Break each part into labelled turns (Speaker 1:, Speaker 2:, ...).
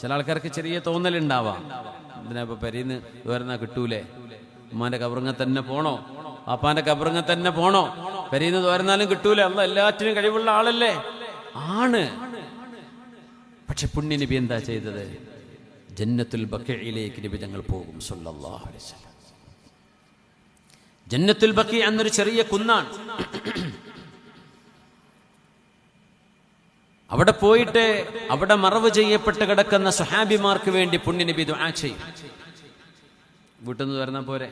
Speaker 1: ചില ആൾക്കാർക്ക് ചെറിയ തോന്നലുണ്ടാവാം. എന്തിനാ ഇപ്പൊ പെരീന്ന് വരുന്ന കിട്ടൂലേ? ഉമ്മാന്റെ കബറിങ്ങ തന്നെ പോണോ? അപ്പാന്റെ കബറിങ്ങ തന്നെ പോണോ? പെരീന്ന് തോരുന്നാലും കിട്ടൂലേ? അല്ല എല്ലാറ്റിനും കഴിവുള്ള ആളല്ലേ? ആണ്. പക്ഷെ പുണ്യ നബി എന്താ ചെയ്തത്? ജന്നത്തുൽ ബക്കയിലേക്ക് നബി ഞങ്ങൾ പോകും സല്ലല്ലാഹു അലൈഹി വസല്ലം. ജന്നത്തുൽ ബക്കി എന്നൊരു ചെറിയ കുന്നാണ്. അവിടെ പോയിട്ട് അവിടെ മറവ് ചെയ്യപ്പെട്ട് കിടക്കുന്ന സുഹാബിമാർക്ക് വേണ്ടി പുണ്യനബി ദുആ ചെയ്യും. വീട്ടിൽ നിന്ന് വരുന്ന പോരെ?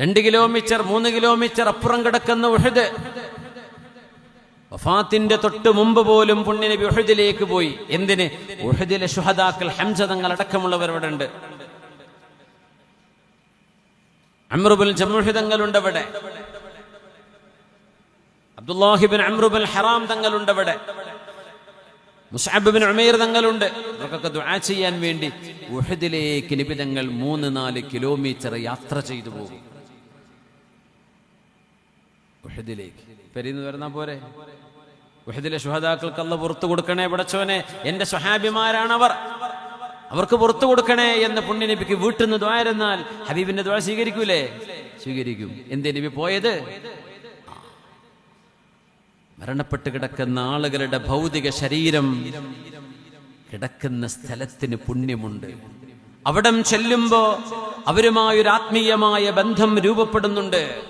Speaker 1: രണ്ട് കിലോമീറ്റർ മൂന്ന് കിലോമീറ്റർ അപ്പുറം കിടക്കുന്ന ഉഹദ്. വഫാത്തിന്റെ തൊട്ട് മുമ്പ് പോലും പുണ്യനബി ഉഹദിലേക്ക് പോയി. എന്തിന്? ഉഹദിലെ ഷുഹദാക്കൾ ഹംസതങ്ങൾ അടക്കമുള്ളവർ ഇവിടെ ഉണ്ട് അമ്രുബുൽ ജമുഹിതങ്ങളുണ്ട് അവിടെ. അബ്ദുല്ലാഹിബിൻ അമ്രുബിൻ ഹറാം തങ്ങളുണ്ട് അവിടെ. മുസാബിബിൻ ഉമൈർ തങ്ങളുണ്ട്. അവർക്കൊക്കെ ദുആ ചെയ്യാൻ വേണ്ടി ഉഹദിലേക്ക് നിബിതങ്ങൾ മൂന്ന് നാല് കിലോമീറ്റർ യാത്ര ചെയ്തു പോകും. ഉഹദിലേക്ക്. പെരിന്ന് വരുന്ന പോരെ? ഉഹദിലെ ശുഹദാക്കൾക്ക് അല്ല പുറത്തു കൊടുക്കണേ പടച്ചോനെ. എന്റെ സ്വഹാബിമാരാണവർ. അവർക്ക് പുറത്തു കൊടുക്കണേ എന്ന് പുണ്യനബിക്ക് വീട്ടിൽ നിന്ന് ദ്വായിരുന്നാൽ ഹബീബിന്റെ ദ്വാര സ്വീകരിക്കൂലേ? സ്വീകരിക്കും. എന്തേ നബി പോയത്? മരണപ്പെട്ട് കിടക്കുന്ന ആളുകളുടെ ഭൗതിക ശരീരം കിടക്കുന്ന സ്ഥലത്തിന് പുണ്യമുണ്ട്. അവിടം ചെല്ലുമ്പോ അവരുമായൊരു ആത്മീയമായ ബന്ധം രൂപപ്പെടുന്നുണ്ട്.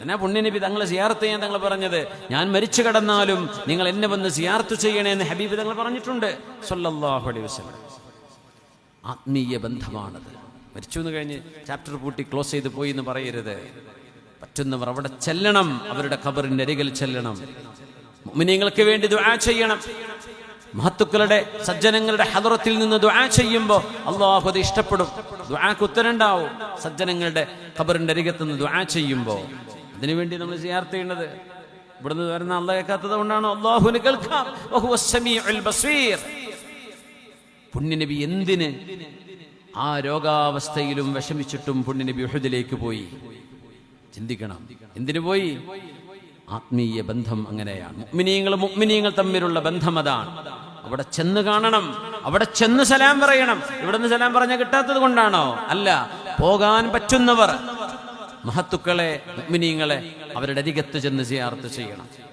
Speaker 1: എന്നാ പുണ്യനബി തങ്ങളെ സിയാർത്ത് ചെയ്യാൻ തങ്ങൾ പറഞ്ഞത്? ഞാൻ മരിച്ചു കിടന്നാലും നിങ്ങൾ എന്നെ വന്ന് സിയാർത്ത് ചെയ്യണേ എന്ന് ഹബീബ് തങ്ങൾ പറഞ്ഞിട്ടുണ്ട്. അലൈഹി ആത്മീയ ബന്ധമാണത്. മരിച്ചു എന്ന് കഴിഞ്ഞ് ചാപ്റ്റർ പൂട്ടി ക്ലോസ് ചെയ്ത് പോയി എന്ന് പറയരുത്. പറ്റുന്നവർ അവിടെ ചെല്ലണം അവരുടെ ഖബറിന്റെ അരികിൽ ചെല്ലണം. മുഅ്മിനീങ്ങൾക്ക് വേണ്ടി ദുആ ചെയ്യണം. മഹത്തുക്കളുടെ സജ്ജനങ്ങളുടെ ഹദറത്തിൽ നിന്ന് ദുആ ചെയ്യുമ്പോൾ അള്ളാഹു അത് ഇഷ്ടപ്പെടും. ദുആക്ക് ഉത്തരണ്ടാവും. സജ്ജനങ്ങളുടെ ഖബറിന്റെ അരികത്ത് നിന്ന് ദുആ ചെയ്യുമ്പോൾ അതിനുവേണ്ടി നമ്മൾ ചെയ്യാർ ചെയ്യേണ്ടത്. ഇവിടുന്ന് വരുന്ന അള്ളാഹ് കേൾക്കാത്തത് കൊണ്ടാണ് അള്ളാഹുവിന് കേൾക്കാം. പുണ്യനബി എന്തിന് ആ രോഗാവസ്ഥയിലും വിഷമിച്ചിട്ടും പുണ്യനബി ഉഹദിലേക്ക് പോയി? ചിന്തിക്കണം. എന്തിനു പോയി? ആത്മീയ ബന്ധം അങ്ങനെയാണ്. മുഗ്മിനീങ്ങൾ മുഗ്മിനീങ്ങൾ തമ്മിലുള്ള ബന്ധം അതാണ്. അവിടെ ചെന്ന് കാണണം. അവിടെ ചെന്ന് സലാം പറയണം. ഇവിടെ നിന്ന് സലാം പറഞ്ഞാൽ കിട്ടാത്തത് കൊണ്ടാണോ? അല്ല പോകാൻ പറ്റുന്നവർ മഹത്തുക്കളെ മുഗ്മിനീങ്ങളെ അവരുടെ അരികത്ത് ചെന്ന് സിയാർത്ത് ചെയ്യണം.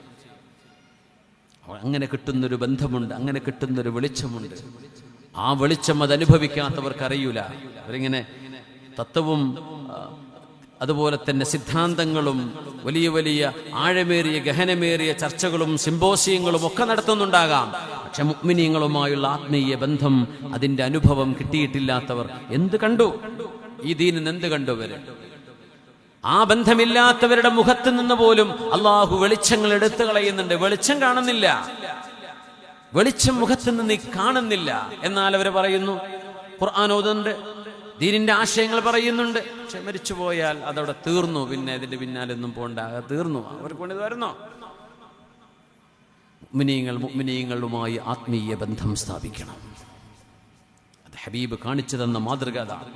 Speaker 1: അങ്ങനെ കിട്ടുന്നൊരു ബന്ധമുണ്ട് അങ്ങനെ കിട്ടുന്നൊരു വെളിച്ചമുണ്ട്. ആ വെളിച്ചം അത് അനുഭവിക്കാത്തവർക്ക് അറിയൂല അവരിങ്ങനെ തത്വവും അതുപോലെ തന്നെ സിദ്ധാന്തങ്ങളും വലിയ വലിയ ആഴമേറിയ ഗഹനമേറിയ ചർച്ചകളും സിംബോസിയങ്ങളും ഒക്കെ നടത്തുന്നുണ്ടാകാം. പക്ഷെ മുഗ്മിനീങ്ങളുമായുള്ള ആത്മീയ ബന്ധം അതിന്റെ അനുഭവം കിട്ടിയിട്ടില്ലാത്തവർ എന്ത് കണ്ടു? ഈ ദീനിന് എന്ത് കണ്ടു വരും ആ ബന്ധമില്ലാത്തവരുടെ മുഖത്ത് നിന്ന് പോലും അള്ളാഹു വെളിച്ചങ്ങൾ എടുത്തു കളയുന്നുണ്ട്. വെളിച്ചം കാണുന്നില്ല. വെളിച്ചം മുഖത്ത് നിന്ന് നീ കാണുന്നില്ല. എന്നാൽ അവർ പറയുന്നു ഖുർആൻ ദീനിന്റെ ആശയങ്ങൾ പറയുന്നുണ്ട്. പക്ഷെ മരിച്ചു പോയാൽ അതവിടെ തീർന്നു. പിന്നെ ഇതിന്റെ പിന്നാലൊന്നും പോണ്ട. തീർന്നു. അവർക്ക് വേണ്ടി വരുന്നോ. മുഅ്മിനീങ്ങൾ മുഅ്മിനീങ്ങളുമായി ആത്മീയ ബന്ധം സ്ഥാപിക്കണം. അത് ഹബീബ് കാണിച്ചു തന്ന മാതൃക അതാണ്